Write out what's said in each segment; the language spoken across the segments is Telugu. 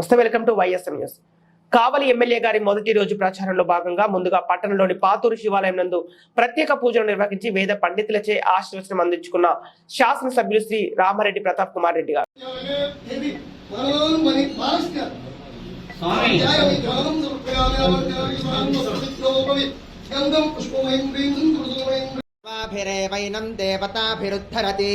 నమస్తే welcome to YSM news Kavali MLA గారి మొదటి రోజు ప్రచారంలో భాగంగా ముందుగా పట్టణంలోని పాతూరు శివాలయం నందు ప్రత్యేక పూజలు నిర్వహించి వేద పండితులచే ఆశీర్వచనం అందించుకున్న శాసనసభ్యులు శ్రీ రామారెడ్డి ప్రతాప్ కుమార్ రెడ్డి గారు పుష్పమయం దేవతాభిరుద్ధరతి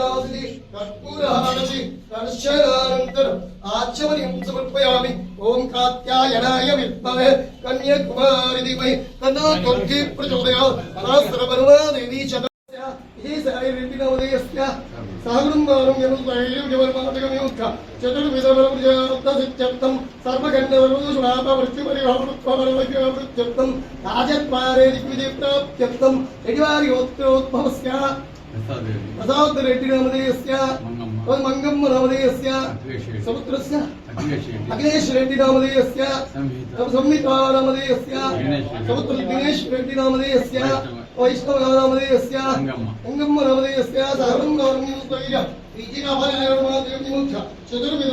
దర్శనానంతరం ఆచమనిం సమర్పయామి ఓం కాత్యాయనాయ విద్మహే కన్యాకుమారి ధీమహి తన్నో దుర్గి ప్రచోదయాత్ సహస్రపర్వా దేవీ చ ఈ సాయి రెడ్డి ఉదయస్య సాగుణం యముదైర్యం యవర్మాతకమేముఖ చతుర్విధవరముజాప్తం సర్వగండవరుషుణాప వృత్తిపరివామృత్వమరవైవ్యామృత్యప్తం రాజద్వారే దిగ్విజయప్రాప్త్యప్తం ఎడివారి యోత్రోద్భవస్య ప్రసాద్ రెడ్డి నామధేయస్య మంగమ్మ నామధేయస్య సముద్రస్య అఖిలేష్ రెడ్డి నామధేయస్య సంహితా నామధేయస్య సముద్ర దినేష్ రెడ్డి నామధేయస్య వైష్ణవ నామధేయస్య అంగమ్మ నామధేయస్య సర్వం గౌరవం చతుర్విధ